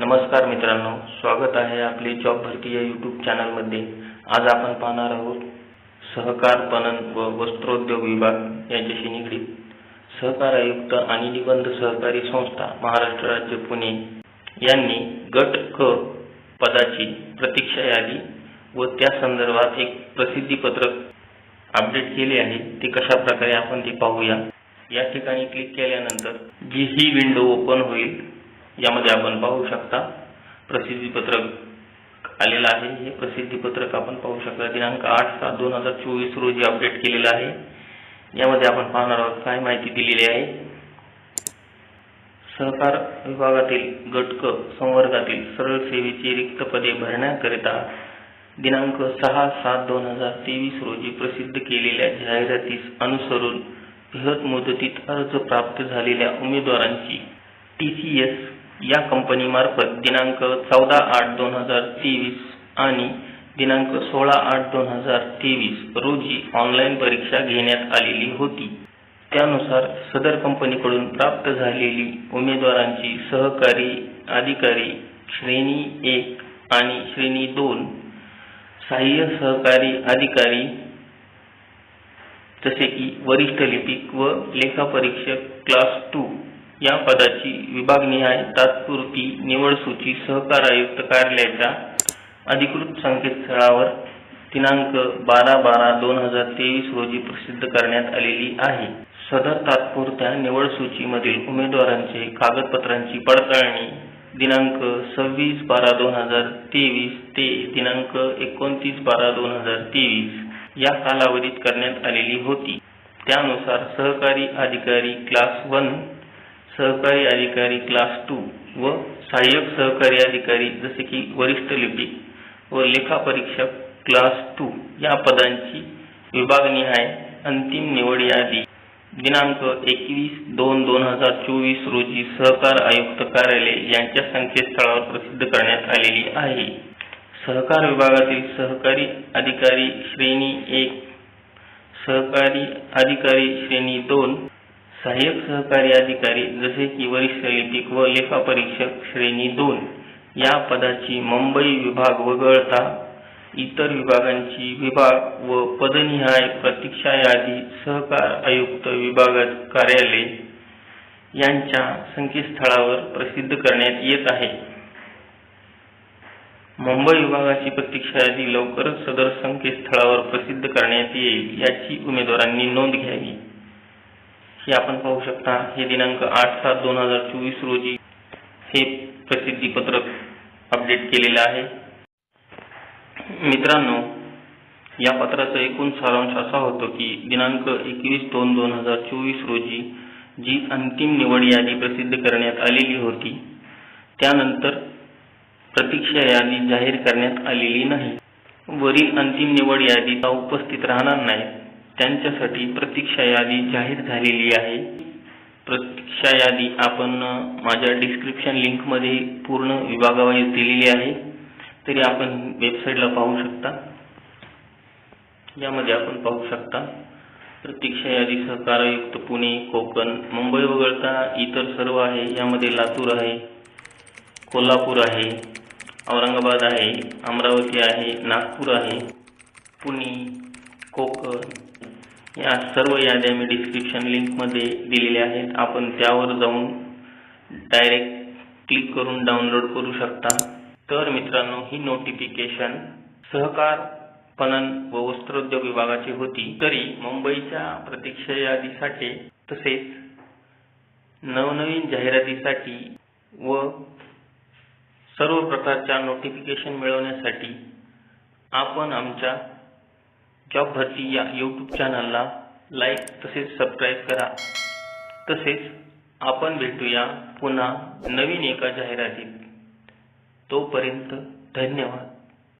नमस्कार मित्रांनो स्वागत आहे आपले जॉब भरती या यूट्यूब चॅनलमध्ये आज आपण पाहणार आहोत सहकार पणन व वस्त्रोद्योग विभाग यांच्याशी निगडीत. सहकार आयुक्त आणि निबंध सहकारी संस्था महाराष्ट्र राज्य पुणे यांनी गट क पदाची प्रतीक्षा यादी व त्या संदर्भात एक प्रसिद्धीपत्रक अपडेट केले आहे. ते कशा प्रकारे आपण ते पाहूया. या ठिकाणी क्लिक केल्यानंतर जी ही विंडो ओपन होईल यामध्ये आपण पाहू शकता प्रसिद्धीपत्रक आलेलं आहे. हे प्रसिद्धीपत्रक आपण पाहू शकता दिनांक आठ सात दोन हजार चोवीस रोजी अपडेट केलेलं आहे. यामध्ये आपण पाहणार आहोत काय माहिती दिलेली आहे. सहकार विभागातील गटक संवर्गातील सरळ सेवेची रिक्त पदे भरण्याकरिता दिनांक सहा सात दोन हजार तेवीस रोजी प्रसिद्ध केलेल्या जाहिरातीस अनुसरून बृहत मुदतीत अर्ज प्राप्त झालेल्या उमेदवारांची टी सी एस या कंपनीमार्फत दिनांक चौदा आठ दोन हजार तेवीस आणि दिनांक सोळा आठ दोन हजार तेवीस रोजी ऑनलाईन परीक्षा घेण्यात आलेली होती. त्यानुसार सदर कंपनीकडून प्राप्त झालेली उमेदवारांची सहकारी अधिकारी श्रेणी एक आणि श्रेणी दोन सहाय्य सहकारी अधिकारी जसे की वरिष्ठ लिपिक व लेखापरीक्षक क्लास टू या पदाची विभागनिहाय तात्पुरती निवड सूची सहकार आयुक्त कार्यालयाच्या अधिकृत संकेतस्थळावर दिनांक बारा बारा दोन हजार तेवीस रोजी प्रसिद्ध करण्यात आलेली आहे. सदर तात्पुरत्या निवड सूचीमधील उमेदवारांचे कागदपत्रांची पडताळणी दिनांक सव्वीस बारा दोन हजार तेवीस ते दिनांक एकोणतीस बारा दोन हजार तेवीस या कालावधीत करण्यात आलेली होती. त्यानुसार सहकारी अधिकारी क्लास वन सहकारी अधिकारी क्लास टू व सहाय्यक सहकारी अधिकारी जसे की वरिष्ठ लिपिक व लेखापरीक्षक क्लास टू या पदांची विभागनिहाय अंतिम निवड यादी. दिनांक एकवीस दोन दोन हजार चोवीस रोजी सहकार आयुक्त कार्यालय यांच्या संकेतस्थळावर प्रसिद्ध करण्यात आलेली आहे. सहकार विभागातील सहकारी अधिकारी श्रेणी एक सहकारी अधिकारी श्रेणी दोन सहाय्यक सहकारी अधिकारी जसे की वरिष्ठ लिपिक व लेखापरीक्षक श्रेणी दोन या पदाची मुंबई विभाग वगळता इतर विभागांची विभाग व पदनिहाय प्रतीक्षा यादी सहकार आयुक्त विभाग कार्यालय यांच्या संकेतस्थळावर प्रसिद्ध करण्यात येत आहे. मुंबई विभागाची प्रतीक्षा यादी लवकरच सदर संकेतस्थळावर प्रसिद्ध करण्यात येईल याची उमेदवारांनी नोंद घ्यावी. हे आपण पाहू शकता. हे दिनांक आठ सात दोन हजार चोवीस रोजी हे प्रसिद्धीपत्रक अपडेट केलेलं आहे. मित्रांनो या पत्राचा एकूण सारांश असा होतो की दिनांक एकवीस दोन दोन हजार चोवीस रोजी जी अंतिम निवड यादी प्रसिद्ध करण्यात आलेली होती त्यानंतर प्रतीक्षा यादी जाहीर करण्यात आलेली नाही. वरील अंतिम निवड यादीला उपस्थित राहणार नाहीत. त्यांच्यासाठी प्रतीक्षा यादी जाहीर झालेली आहे. प्रतीक्षा यादी आपण माझ्या डिस्क्रिप्शन लिंकमध्ये पूर्ण विभागावाईज दिलेली आहे. तरी आपण वेबसाईटला पाहू शकता. यामध्ये आपण पाहू शकता प्रतीक्षा यादी सहकारयुक्त पुणे कोकण मुंबई वगळता इतर सर्व आहे. यामध्ये लातूर आहे कोल्हापूर आहे औरंगाबाद आहे अमरावती आहे नागपूर आहे पुणे कोकण या सर्व याद्या मी डिस्क्रिप्शन लिंकमध्ये दिलेल्या आहेत. आपण त्यावर जाऊन डायरेक्ट क्लिक करून डाउनलोड करू शकता. तर मित्रांनो ही नोटिफिकेशन सहकार पणन व वस्त्रोद्योग विभागाची होती. तरी मुंबईच्या प्रतीक्षा यादीसाठी तसेच नवनवीन जाहिरातीसाठी व सर्व प्रकारच्या नोटिफिकेशन मिळवण्यासाठी आपण आमच्या जॉब भरती या यूट्यूब चॅनलला लाईक तसेच सबस्क्राईब करा. तसेच आपण भेटूया पुन्हा नवीन एका जाहिरातीत. तोपर्यंत धन्यवाद.